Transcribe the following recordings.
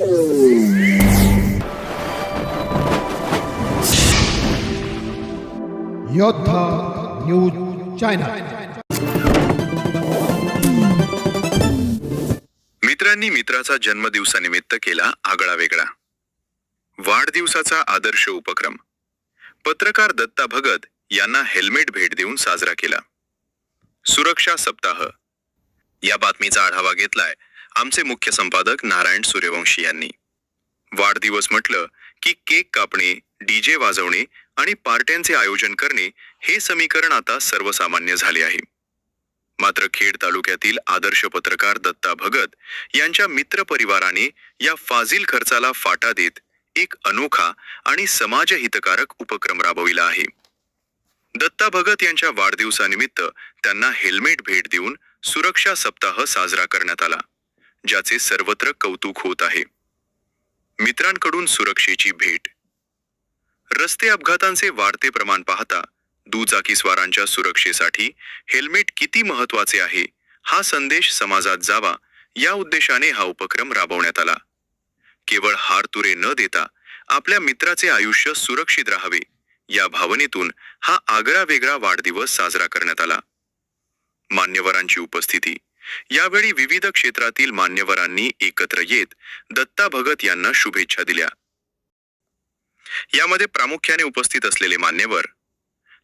योद्धा news channel मित्रांनी मित्राचा जन्मदिवसानिमित्त केला आगळा वेगळा. वाढदिवसाचा आदर्श उपक्रम. पत्रकार दत्ता भगत यांना हेल्मेट भेट देऊन साजरा केला. सुरक्षा सप्ताह. या बातमीचा आढावा घेतलाय आमचे मुख्य संपादक नारायण सूर्यवंशी यांनी. वाढदिवस म्हटलं की केक कापणे डीजे वाजवणे आणि पार्ट्यांचे आयोजन करणे हे समीकरण आता सर्वसामान्य झाले आहे. मात्र खेड तालुक्यातील आदर्श पत्रकार दत्ता भगत यांच्या मित्रपरिवाराने या फाजील खर्चाला फाटा देत एक अनोखा आणि समाजहितकारक उपक्रम राबविला आहे. दत्ता भगत यांच्या वाढदिवसानिमित्त त्यांना हेल्मेट भेट देऊन सुरक्षा सप्ताह साजरा करण्यात आला. ज्याचे सर्वत्र कौतुक होत आहे. मित्रांकडून सुरक्षेची भेट. रस्ते अपघातांचे वाढते प्रमाण पाहता दुचाकीस्वारांच्या सुरक्षेसाठी हेल्मेट किती महत्त्वाचे आहे हा संदेश समाजात जावा या उद्देशाने हा उपक्रम राबवण्यात आला. केवळ हार तुरे न देता आपल्या मित्राचे आयुष्य सुरक्षित राहावे या भावनेतून हा आगळा वेगळा वाढदिवस साजरा करण्यात आला. मान्यवरांची उपस्थिती यावेळी विविध क्षेत्रातील मान्यवरांनी एकत्र येत दत्ता भगत यांना शुभेच्छा दिल्या. यामध्ये प्रामुख्याने उपस्थित असलेले मान्यवर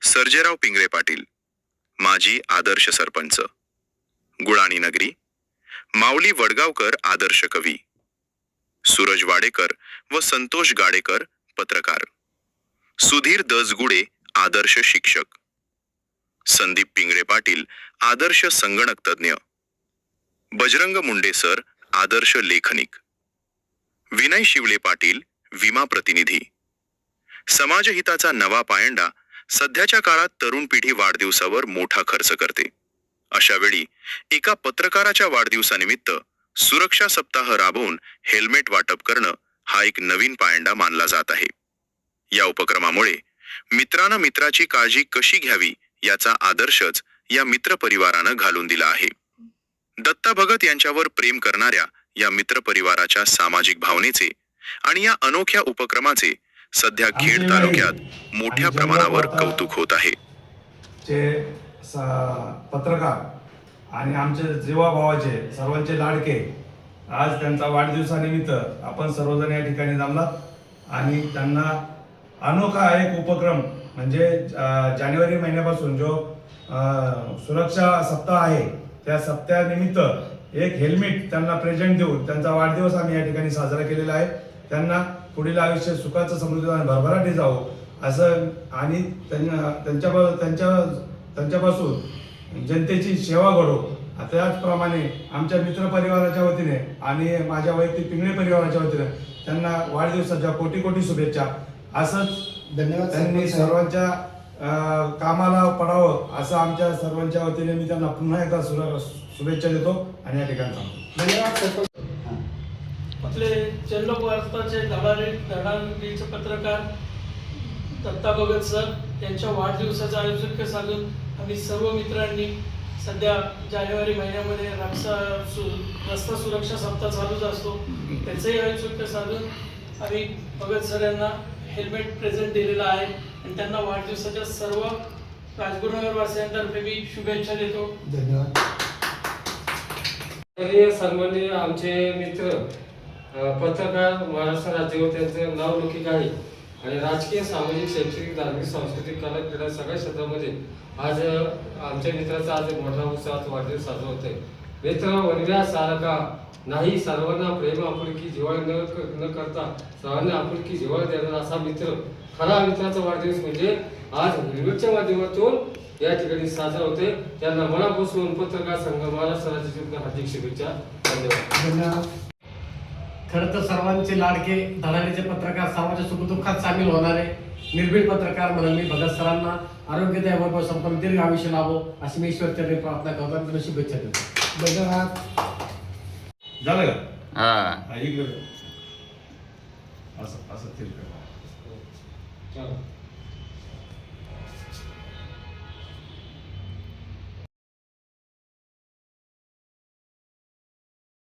सर्जेराव पिंगळे पाटील माजी आदर्श सरपंच गुळाणी नगरी माऊली वडगावकर आदर्श कवी सूरज वाडेकर व संतोष गाडेकर पत्रकार सुधीर दसगुडे आदर्श शिक्षक संदीप पिंगळे पाटील आदर्श संगणक तज्ज्ञ बजरंग मुंडे सर आदर्श लेखनिक. विनय शिवले पाटील विमा प्रतिनिधी. समाजहिताचा नवा पायंडा सध्याच्या काळात तरुण पिढी वाढदिवसावर मोठा खर्च करते. अशावेळी एका पत्रकाराच्या वाढदिवसानिमित्त सुरक्षा सप्ताह राबवून हेल्मेट वाटप करणं हा एक नवीन पायंडा मानला जात आहे. या उपक्रमामुळे मित्रानं मित्राची काळजी कशी घ्यावी याचा आदर्शच या मित्र परिवारानं घालून दिला आहे. दत्ता भगत यांच्यावर प्रेम करणाऱ्या या मित्र परिवाराच्या सामाजिक भावनेचे आणि या अनोख्या उपक्रमाचे सध्या खेड तालुक्यात मोठ्या प्रमाणावर कौतुक होत आहे. पत्रकार आणि आमचे जीवा भावाचे सर्वांचे लाडके आज त्यांचा वाढदिवसानिमित्त आपण सर्वजण या ठिकाणी जमलात. आणि त्यांना अनोखा एक उपक्रम म्हणजे जानेवारी महिन्यापासून जो अं, सुरक्षा सप्ताह आहे त्या सप्ताहानिमित्त एक हेल्मेट त्यांना प्रेझेंट देऊन त्यांचा वाढदिवस आम्ही या ठिकाणी साजरा केलेला आहे. त्यांना पुढील आयुष्य सुखाचं समृद्ध आणि भरभराटी जावं असं आणि त्यांना त्यांच्या त्यांच्या त्यांच्यापासून जनतेची सेवा घडो. त्याचप्रमाणे आमच्या मित्र परिवाराच्या वतीने आणि माझ्या वैयक्तिक पिंगळे परिवाराच्या वतीने त्यांना वाढदिवसाच्या कोटी कोटी शुभेच्छा. असंच धन्यवाद त्यांनी. सर्वांच्या कामाला पडावं असं आमच्या सर्वांच्या वतीने मी त्यांना पुन्हा एकदा सुर- शुभेच्छा देतो आणि या ठिकाणी धन्यवाद आपले जन्लोक वार्ताचे धडाडी धडाडीचे पत्रकार दत्ता भगत सर यांच्या वाढदिवसाचं आयोजन साधून आम्ही सर्व मित्रांनी सध्या जानेवारी महिन्यामध्ये रक्षा सु रस्ता सुरक्षा सप्ताह चालूच असतो. त्याचंही आयोजन साधून आम्ही भगत सर यांना हेल्मेट प्रेझेंट दिलेला आहे. आणि त्यांना वाढदिवसाच्या सर्व राजगुरुनगर वासियांतर्फे मी शुभेच्छा देतो. धन्यवाद. सन्माननीय आमचे मित्र पत्रकार महाराष्ट्र राज्यावर त्यांचं नाव लौकिक आहे आणि राजकीय सामाजिक शैक्षणिक धार्मिक सांस्कृतिक कला क्रीडा सगळ्या क्षेत्रामध्ये आज आमच्या मित्राचा आज मोठा उत्साहात वाढदिवस साजरा होतोय. मित्र वनव्या सारखा नाही सर्वांना प्रेम आपुलकी जिव्हाळा न न करता सर्वांना आपुलकी जिव्हाळा देणारा असा मित्र. खरा मित्राचा वाढदिवस म्हणजे आज हेल्मेटच्या माध्यमातून या ठिकाणी साजरा होते त्यांना मनापासून पत्रकार संघ महाराष्ट्र राज्याचे हार्दिक शुभेच्छा. धन्यवाद. खरं तर सर्वांचे लाडके धडाडीचे पत्रकार सर्वांच्या सुखदुःखात सामील होणारे निर्भीड पत्रकार म्हणून मी भगत सरांना आरोग्यदायी वर्ग संपन्न दीर्घ आयुष्य लाभो अशी मी ईश्वर चरणी प्रार्थना करतो शुभेच्छा देतो. धन्यवाद. झालं का हा हा, इकडे असं असं तिरकं. चला.